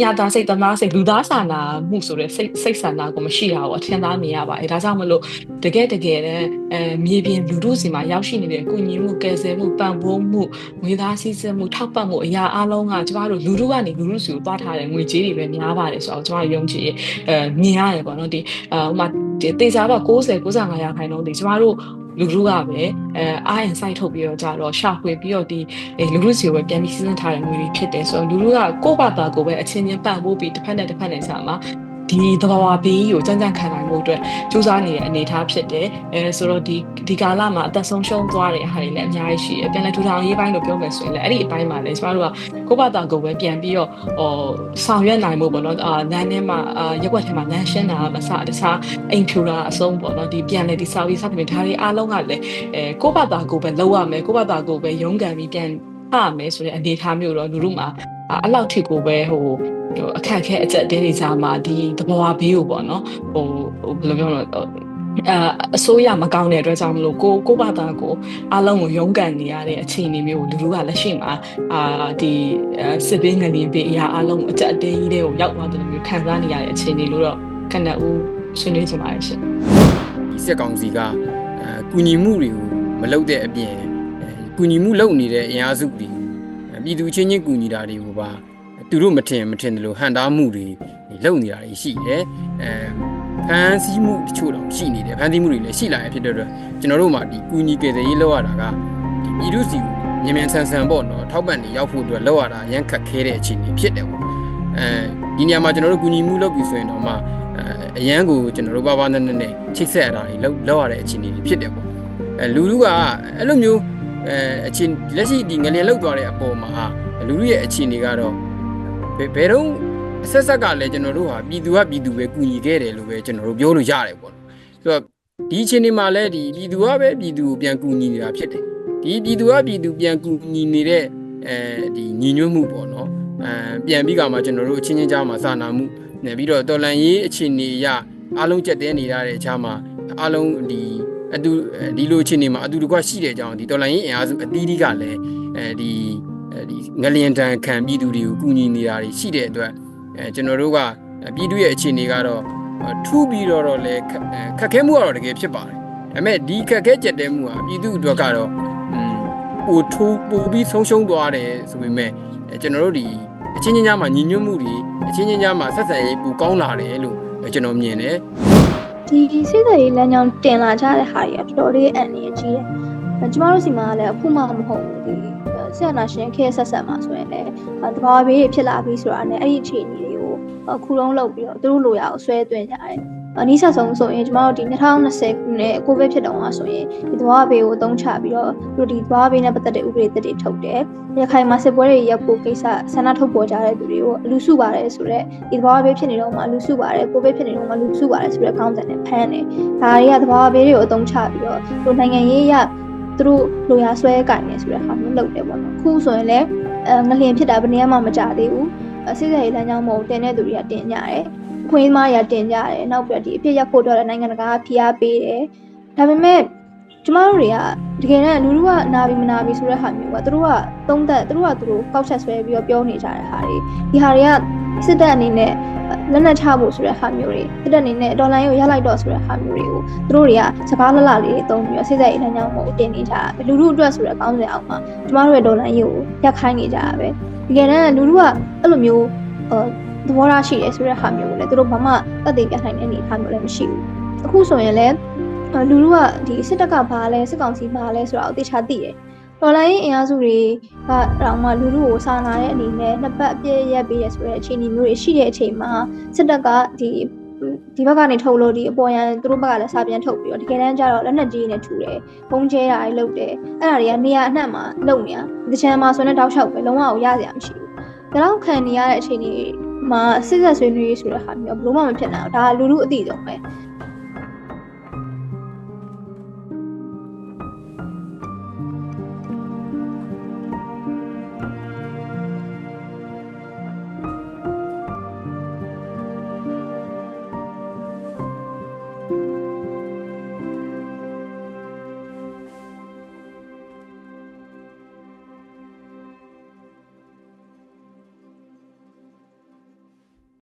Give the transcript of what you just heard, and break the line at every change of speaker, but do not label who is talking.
ညတာစိတ်သမားစိတ်လူသားစာနာမှုဆိုတဲ့စိတ်စိတ်ဆန္ဒကိုမရှိတာကိုအထင်သားမြင်ရပါတယ်ဒါကြောင့်မလို့တကယ်တကယ်နဲ့အဲမြေပြင်လူတို့စီမှာရောက်ရှိနေတဲ့ကုညီမှုကယ်ဆယ်မှုပံ့ပိုးမှုငွေသားစည်းစိမ်မှုထောက်ပံ့မှုအရာအလုံးကကျမတို့လူတို့ကနေလူတို့စီကိုသွားထားတဲ့ငွေကြေးတွေပဲများပါတယ်ဆိုတော့ကျမတို့ယုံကြည်အဲမြင်ရတယ်ပေါ့နော်ဒီအဟိုမှာတေချာတော့60 95ရာခိုင်နှုန်းဒီကျမတို့ လူလူကပဲအဲအားရင်စိုက်ထုတ်ပြီးတော့ကြတော့ရှာဖွေပြီးတော့ဒီလူလူစီကိုပဲပြန်ပြီးစီစဉ်ထားတဲ့ငွေတွေဖြစ်တယ်ဆိုတော့လူလူကကိုယ့်ဘာသာကိုပဲအချင်းချင်းပံ့ပိုးပြီးတစ်ဖက်နဲ့တစ်ဖက်နဲ့ဆက်မှာ ဒီသဘာဝဘေးကိုစမ်းစမ်းခံနိုင်မှုအတွက်စူးစမ်းနေတဲ့အနေအထားဖြစ်တယ်အဲဆိုတော့ဒီဒီကာလမှာအသက်ဆုံးရှုံးသွားတဲ့ဟာတွေလည်းအများကြီးရှိတယ်ပြန်လည်ထူထောင်ရေးပိုင်းလို့ပြောမယ်ဆိုရင်လည်းအဲ့ဒီအပိုင်းမှာလည်းကျမတို့ကကိုယ့်ဘာသာကိုပဲပြန်ပြီးတော့ဟိုဆောင်ရွက်နိုင်မှုပေါ့နော်အာနန်းထဲမှာအာရက်ွက်ထဲမှာနန်းရှင်းတာမစတခြားအိမ်ဖြူတာအဆုံးပေါ့နော်ဒီပြန်လေဒီစာရေးစသဖြင့်ဒါတွေအားလုံးကလည်းအဲကိုယ့်ဘာသာကိုပဲလုပ်ရမယ်ကိုယ့်ဘာသာကိုပဲရုန်းကန်ပြီးပြန်ဖတ်မယ်ဆိုတဲ့အနေအထားမျိုးတော့လူတို့မှာ အဲ့လောက်ထိကိုပဲဟိုဟိုအခက်အခဲအကျက်တဲတွေကြားမှာဒီတဘာဝဘေးကိုပေါ့နော်ဟိုဘယ်လိုပြောမလဲအအစိုးရမကောင်းတဲ့အတွက်ကြောင့်မလို့ကိုကိုဘာသာကိုအလုံးကိုရုန်းကန်နေရတဲ့အခြေအနေမျိုးကိုလူလူကလက်ရှိမှာအာဒီစစ်ပေးငလျင်ပေးအရာအလုံးအကျက်တဲကြီးတွေကိုရောက်သွားတယ်မျိုးခံစားနေရတဲ့အခြေအနေလို့တော့ခဏဦးဆွေးနွေးချင်ပါတယ်ရှင်
ဒီစက်ကောင်စီကအဲကူညီမှုတွေကိုမလုပ်တဲ့အပြင်အဲကူညီမှုလုပ်နေတဲ့အင်အားစုတွေ ပြည်သူချင်းချင်းကူညီတာတွေကိုပါသူတို့မထင်မထင်တယ်လို့ဟန်တာမှုတွေလုပ်နေတာတွေရှိတယ်အဲဖန်ဆီးမှုတချို့တော့ရှိနေတယ်ဖန်ဆီးမှုတွေလည်းရှိလာရဖြစ်တဲ့အတွက်ကျွန်တော်တို့မှာဒီကူညီကယ်ဆယ်ရေးလုပ်ရတာကဒီပြည်သူစီကိုမြန်မြန်ဆန်ဆန်ပေါ့နော်ထောက်ပံ့နေရောက်ဖို့အတွက်လုပ်ရတာအရင်ခက်ခဲတဲ့အခြေအနေဖြစ်တယ်ပေါ့အဲဒီနေရာမှာကျွန်တော်တို့ကူညီမှုလုပ်ပြီဆိုရင်တော့မှအဲအရန်ကိုကျွန်တော်တို့ဘာဘာနဲ့နဲ့ချိတ်ဆက်ရတာတွေလောက်လောက်ရတဲ့အခြေအနေတွေဖြစ်တယ်ပေါ့အဲလူလူကအဲ့လိုမျိုး အဲအခြေလက်ရှိဒီငလျင်လောက်သွားတဲ့အပေါ်မှာလူလူရဲ့အခြေအနေကတော့ဘယ်ဘယ်တော့အဆက်ဆက်ကလည်းကျွန်တော်တို့ဟာပြည်သူကပြည်သူပဲကူညီခဲ့တယ်လို့ပဲကျွန်တော်တို့ပြောလို့ရတယ်ပေါ့နော်ဆိုတော့ဒီအခြေအနေမှာလည်းဒီပြည်သူကပဲပြည်သူကိုပြန်ကူညီနေတာဖြစ်တယ်ဒီပြည်သူကပြည်သူပြန်ကူညီနေတဲ့အဲဒီညီညွတ်မှုပေါ့နော်အဲပြန်ပြီးကမှကျွန်တော်တို့အချင်းချင်းကြားမှာစာနာမှုနေပြီးတော့တော်လန်ရေးအခြေအနေအရအားလုံးကြက်တဲနေရတဲ့အခြားမှာအားလုံးဒီ အတူဒီလိုအခြေအနေမှာအတူတကွရှိတဲ့အကြောင်းဒီတော်လန်ရေးအင်အားစုအသီးသီးကလည်းအဲဒီဒီငလျင်တန်ခံပြည်သူတွေကိုကူညီနေတာတွေရှိတဲ့အတွက်အဲကျွန်တော်တို့ကပြည်သူရဲ့အခြေအနေကတော့ထူးပြီးတော့တော့လေခက်ခဲမှုကတော့တကယ်ဖြစ်ပါတယ်ဒါပေမဲ့ဒီခက်ခဲကြက်တဲမှုဟာပြည်သူအတွက်ကတော့อืมပိုထိုးပိုပြီးဆုံးရှုံးသွားတယ်ဆိုပေမဲ့ကျွန်တော်တို့ဒီအချင်းချင်းကြားမှာညီညွတ်မှုတွေအချင်းချင်းကြားမှာဆက်ဆံရေးပူကောင်းလာတယ်လို့ကျွန်တော်မြင်တယ်
ဒီစိတ်သက်ရေးလမ်းကြောင်းတင်လာကြတဲ့ဟာတွေကတော်တော်လေးအန်နေကြီးတယ်။ကျမတို့စီမှာလည်းအခုမှမဟုတ်ဘူးဒီဆရာနာရှင်ခဲဆက်ဆက်မှာဆိုရင်လည်းတဘာဘေးတွေဖြစ်လာပြီဆိုတာနဲ့အဲ့ဒီအခြေအနေတွေကိုအခုလုံးလုပ်ပြီးတော့သူတို့လိုရအောင်ဆွဲသွင်းကြတယ်။ အနည်းဆက်ဆုံးဆိုရင်ကျမတို့ဒီ2020ခုနှစ်ကိုဗစ်ဖြစ်တုန်းကဆိုရင်ဒီသဘာဝဘေးကိုတုံးချပြီးတော့သူတို့ဒီသဘာဝဘေးနဲ့ပတ်သက်တဲ့ဥပဒေသစ်တွေထုတ်တယ်။ရခိုင်မှာစစ်ပွဲတွေရပ်ဖို့ကိစ္စဆန္ဒထုတ်ပေါ်ကြတဲ့သူတွေကိုအလူစုပါတယ်ဆိုတော့ဒီသဘာဝဘေးဖြစ်နေတော့မှအလူစုပါတယ်ကိုဗစ်ဖြစ်နေတော့မှလူစုပါတယ်ဆိုတဲ့ခေါင်းစဉ်နဲ့ဖမ်းတယ်။ဒါတွေကသဘာဝဘေးတွေကိုအသုံးချပြီးတော့သူတို့နိုင်ငံရေးရသူတို့လိုရာဆွဲကင်နေဆိုတဲ့ဟာမျိုးလုပ်တယ်ပေါ့နော်။ခုဆိုရင်လည်းအဲငလျင်ဖြစ်တာဘယ်နည်းမှမကြသေးဘူး။အစိတ်ရေးလမ်းကြောင်းမဟုတ်တင်တဲ့သူတွေကတင်ကြတယ်။ ခွင်းမရတင်ကြတယ်နောက်ပြီးတော့ဒီအဖြစ်ရက်ဖို့တော့နိုင်ငံတကာကဖိအားပေးတယ်ဒါပေမဲ့ကျမတို့တွေကတကယ်နဲ့လူလူကနာပြီမနာပြီဆိုတဲ့ဟာမျိုးကသူတို့ကသုံးသက်သူတို့ကသူတို့ကောက်ချက်ဆွဲပြီးတော့ပြောနေကြတဲ့ဟာတွေဒီဟာတွေကစစ်တပ်အနေနဲ့လက်နက်ချဖို့ဆိုတဲ့ဟာမျိုးတွေစစ်တပ်အနေနဲ့ဒေါ်လာကိုရလိုက်တော့ဆိုတဲ့ဟာမျိုးတွေကိုသူတို့တွေကစကားလလလေးတွေသုံးပြီးတော့စိတ်ဆက်ရေးလမ်းကြောင်းကိုတင်နေကြတာပဲလူလူအတွက်ဆိုတဲ့အကောင်းစဉ်အောင်မှာကျမတို့ရဲ့ဒေါ်လာရေးကိုရက်ခိုင်းနေကြတာပဲဒီကနေ့လူလူကအဲ့လိုမျိုးဟ သဘောထားရှိတယ်ဆိုတဲ့ဟာမျိုးကိုလည်းသူတို့ဘာမှသက်သေပြနိုင်တဲ့အနေအထားမျိုးလည်းမရှိဘူးအခုဆိုရင်လည်းလူလူကဒီစစ်တပ်ကဘာလဲစစ်ကောင်စီဘာလဲဆိုတာကိုသိချာသိတယ်တော်လိုင်းအင်အားစုတွေကတော့မှလူလူကိုစာနာတဲ့အနေနဲ့နှစ်ပတ်အပြည့်ရက်ပေးရဆိုတဲ့အခြေအနေမျိုးတွေရှိတဲ့အချိန်မှာစစ်တပ်ကဒီဒီဘက်ကနေထုတ်လို့ဒီအပေါ်ရန်သူတို့ဘက်ကလည်းစာပြန်ထုတ်ပြီးတော့တကယ်တမ်းကျတော့လက်နက်ကြီးနဲ့ထူတယ်ပုံကျဲတာတွေလုပ်တယ်အဲ့ဒါတွေကနေရာအနှံ့မှာလုပ်နေတာဒီချမ်းမှာဆိုရင်တောက်လျှောက်ပဲလုံးဝကိုရစရာမရှိဘူးဒါတော့ခံနေရတဲ့အခြေအနေ မှာစစ်ဆက်ဆွေးနွေးရေးဆိုတဲ့ဟာမျိုးဘလို့မှမဖြစ်နိုင်ဘူးဒါလူလူအသိဆုံးပဲ